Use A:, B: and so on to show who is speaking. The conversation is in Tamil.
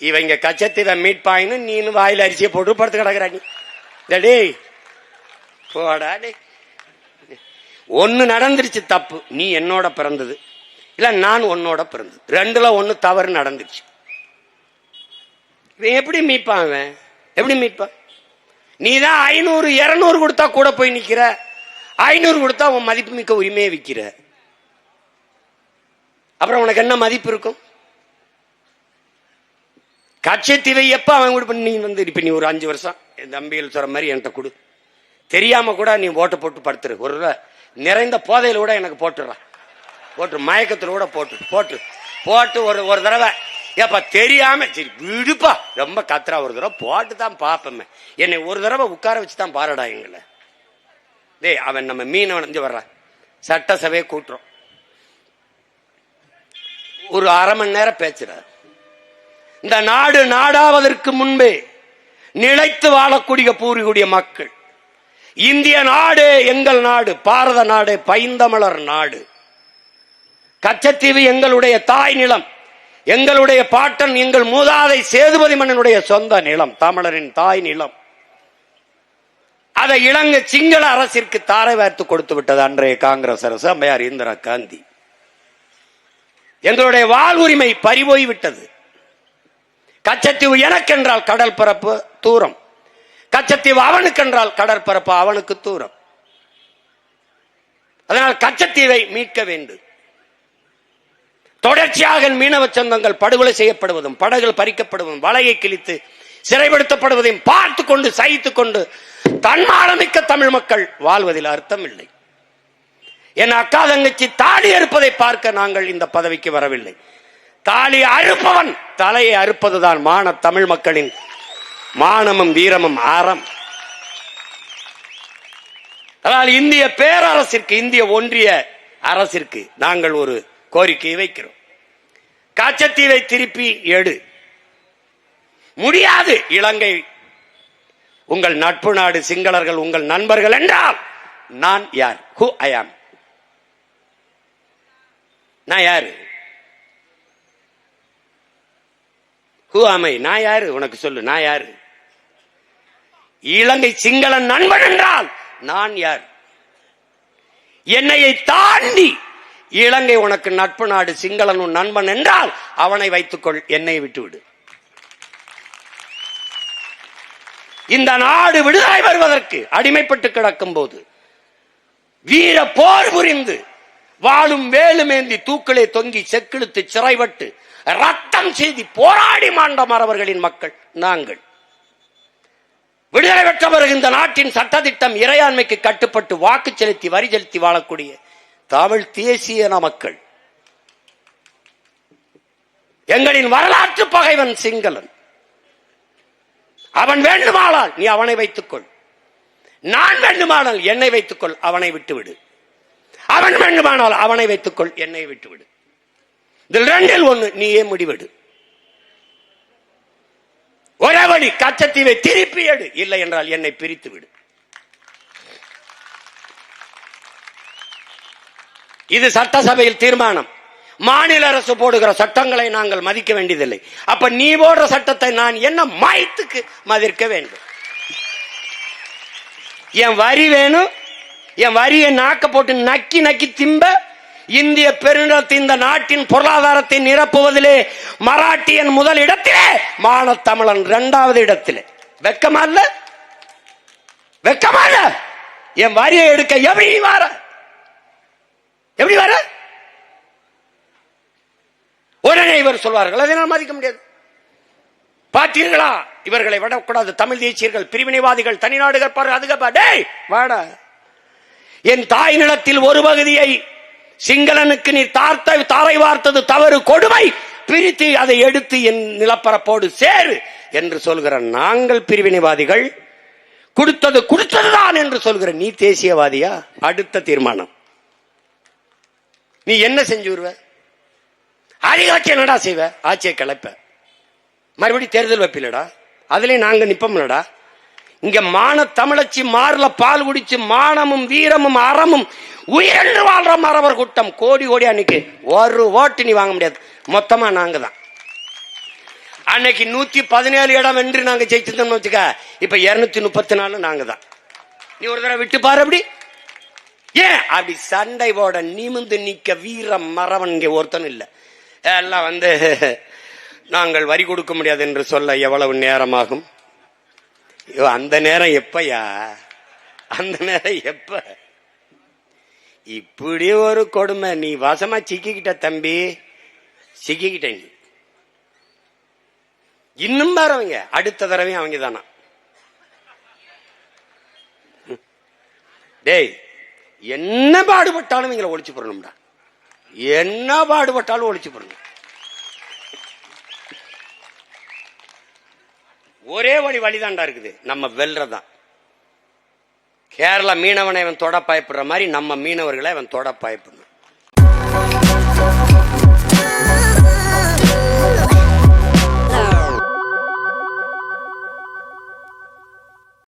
A: இவங்க கச்சத்தில மீட்பாயின்னு நீனு வாயில் அரிசியை போட்டு படுத்து கிடக்குறா நீ. போடா டே ஒன்று நடந்துருச்சு தப்பு நீ என்னோட பிறந்தது. இல்லை நான் உன்னோட பிறந்தது. ரெண்டுல ஒன்று தவறு நடந்துருச்சு. இவன் எப்படி மீட்பான் அவன்? எப்படி மீட்பான் நீ தான் ஐநூறு இரநூறு கொடுத்தா கூட போய் நிற்கிற ஐநூறு கொடுத்தா உன் மதிப்புமிக்க உரிமையை விற்கிற அப்புறம் உனக்கு என்ன மதிப்பு இருக்கும்? கட்சத்தீவை எப்ப அவன் கூட பண்ணி நீ வந்து இப்ப நீ ஒரு அஞ்சு வருஷம் என் தம்பியில் சொல்ற மாதிரி என்கிட்ட கொடு. தெரியாம கூட நீ ஓட்டை போட்டு படுத்துரு. ஒரு தடவை நிறைந்த போதையில கூட எனக்கு போட்டுடுறான் போட்டு மயக்கத்துல கூட போட்டு. போட்டு. போட்டு ஒரு ஒரு தடவை. ஏப்பா தெரியாம சரி விடுப்பா. ரொம்ப கத்துறா. ஒரு தடவை போட்டு தான் பார்ப்பேன் என்னை ஒரு தடவை உட்கார வச்சு தான் பாருடா எங்களை. டேய் அவன் நம்ம மீனவன் இங்க வர்றான் சட்டசபையை கூட்டுறோம். ஒரு அரை மணி நேரம் பேசுறார். இந்த நாடு நாடாவதற்கு முன்பே நிலைத்து வாழக்கூடிய பூர்வீகுடைய மக்கள். இந்திய நாடு எங்கள் நாடு பாரத நாடு பைந்தமலர் நாடு. கச்சத்தீவு எங்களுடைய தாய் நிலம் எங்களுடைய பாட்டன் எங்கள் மூதாதை சேதுபதி மன்னனுடைய சொந்த நிலம் தமிழரின் தாய் நிலம். அதை இலங்கை சிங்கள அரசிற்கு தாரை வார்த்து கொடுத்து விட்டது அன்றைய காங்கிரஸ் அரசு அம்மையார் இந்திரா காந்தி. எங்களுடைய வாழ்வுரிமை பறிபோய் விட்டது கச்சத்தீவு எனக்கென்றால் கடல் பரப்பு தூரம். கச்சத்தீவு அவனுக்கென்றால் கடற்பரப்பு அவனுக்கு தூரம். அதனால் கச்சத்தீவை மீட்க வேண்டும். தொடர்ச்சியாக மீனவ சொந்தங்கள் படுகொலை செய்யப்படுவதும் படகுகள் பறிக்கப்படுவதும் வலையை கிழித்து சிறைப்படுத்தப்படுவதையும் பார்த்து கொண்டு சகித்துக் கொண்டு தன்மானமிக்க தமிழ் மக்கள் வாழ்வதில் அர்த்தம் இல்லை என் அக்கா தங்கச்சி தாடி இருப்பதை பார்க்க நாங்கள் இந்த பதவிக்கு வரவில்லை. தாலி அறுப்பவன். தலையை அறுப்பதுதான் மான தமிழ் மக்களின் மானமும் வீரமும் ஆரம். அதனால் இந்திய பேரரசிற்கு இந்திய ஒன்றிய அரசிற்கு நாங்கள் ஒரு கோரிக்கை வைக்கிறோம். காச்சத்தீவை திருப்பி எடு. முடியாது இலங்கை. உங்கள் நட்பு நாடு சிங்களர்கள் உங்கள் நண்பர்கள் என்றால் நான் யார்? ஹூ ஐ ஆம் நான் யாரு? ஹூ அமை நான் யாரு? உனக்கு சொல்லு நான் யாரு? இலங்கை சிங்கள நண்பன் என்றால் நான் யார்? என்னையை தாண்டி இலங்கை உனக்கு நட்பு நாடு சிங்களன் உன் நண்பன் என்றால் அவனை வைத்துக்கொள் என்னை விட்டுவிடு. இந்த நாடு விடுதலை வருவதற்கு அடிமைப்பட்டு கிடக்கும் போது வீர போர் புரிந்து வாழும் வேலுமேந்தி தூக்கிலே தொங்கி செக்கிழுத்து சிறைபட்டு ரத்தம் செய்தி போராடி மாண்ட மறவர்களின் மக்கள் நாங்கள். விடுதலை பெற்ற பிறகு இந்த நாட்டின் சட்டத்திட்டம் இறையாண்மைக்கு கட்டுப்பட்டு வாக்கு செலுத்தி வரி செலுத்தி வாழக்கூடிய தமிழ் தேசிய மக்கள் எங்களின் வரலாற்று பகைவன் சிங்களன். அவன் வேண்டுமானால் நீ அவனை வைத்துக்கொள். நான் வேண்டுமானால் என்னை வைத்துக்கொள் அவனை விட்டுவிடு. அவன் வேண்டுமானால் அவனை வைத்துக்கொள் என்னை விட்டுவிடு. இதில் ரெண்டில் ஒண்ணு நீயே முடிவெடு. ஒரே வழி கச்சத்தீவை திருப்பி எடு. இல்லை என்றால் என்னை பிரித்து விடு. இது சட்டசபையில் தீர்மானம். மாநில அரசு போடுகிற சட்டங்களை நாங்கள் மதிக்க வேண்டியதில்லை. அப்ப நீ போடுற சட்டத்தை நான் என்ன மாயத்துக்கு மதிக்க வேண்டும்? என் வரி வேணும் என் வரியை நாக்க போட்டு நக்கி நக்கி திம்ப இந்திய பெருநிலத்தை இந்த நாட்டின் பொருளாதாரத்தை நிரப்புவதிலே மராட்டியன் முதல் இடத்திலே மான தமிழன் இரண்டாவது இடத்திலே. வெக்கமா இல்ல? வெக்கமா இல்ல? என் வரியை எடுக்க எப்படி வார? எப்படி வர? உடனே இவர் சொல்வார்கள் அதை நான் மதிக்க முடியாது. பார்த்தீர்களா? இவர்களை விடக்கூடாது. தமிழ் தேசியர்கள் பிரிவினைவாதிகள் தனிநாடுகள் பாரு அதுக்கு டேய் வாடா. என் தாய் நிலத்தில் ஒரு பகுதியை சிங்களனுக்கு நீ தார்த்த தாரை வார்த்தது தவறு கொடுமை. பிரித்து அதை எடுத்து என் நிலப்பரப்போடு சேரு என்று சொல்கிற நாங்கள் பிரிவினைவாதிகள் கொடுத்தது கொடுத்ததுதான் என்று சொல்கிற நீ தேசியவாதியா? அடுத்த தீர்மானம். நீ என்ன செஞ்சு வருவ அதிகாட்சி என்னடா செய்வ? ஆட்சியை கிளப்ப. மறுபடியும் தேர்தல் வைப்பிலடா அதுலயும் நாங்க நிப்போம்லடா? இங்க மான தமிழச்சி மாறுல பால் குடிச்சு மானமும் வீரமும் அறமும் உயிரென்று வாழ்ற மறவர் கூட்டம். கோடி கோடி அன்னைக்கு ஒரு ஓட்டு நீ வாங்க முடியாது. மொத்தமா நாங்க தான். அன்னைக்கு நூத்தி பதினேழு இடம் வென்று நாங்க ஜெயிச்சிருந்தோம்னு வச்சுக்க இப்ப இருநூத்தி முப்பத்தி நாலு நாங்க தான். நீ ஒரு தடவை விட்டு பாரு அப்படி. ஏன்? அப்படி சண்டை போட நிமிந்து நிக்க வீர மரவன் இங்க ஒருத்தனும் இல்லை. எல்லாம் வந்து நாங்கள் வரி கொடுக்க முடியாது என்று சொல்ல எவ்வளவு நேரமாகும்? ஐயோ, அந்த நேரம் எப்பயா? அந்த நேரம் எப்ப? இப்படி ஒரு கொடுமை. நீ வசமா சிக்கிக்கிட்ட தம்பி. சிக்கிக்கிட்ட நீ. இன்னும் வரவங்க. அடுத்த தடவையும் அவங்க தானா. டேய் என்ன பாடுபட்டாலும் இவங்களை ஒழிச்சு போடணும்டா. என்ன பாடுபட்டாலும் ஒழிச்சு போடணும். ஒரே வழி வழிதாண்டா இருக்குது. நம்ம வெல்றதான். கேரளா மீனவனை அவன் தொட பயப்படுற மாதிரி நம்ம மீனவர்களை அவன் தொட பயப்படும்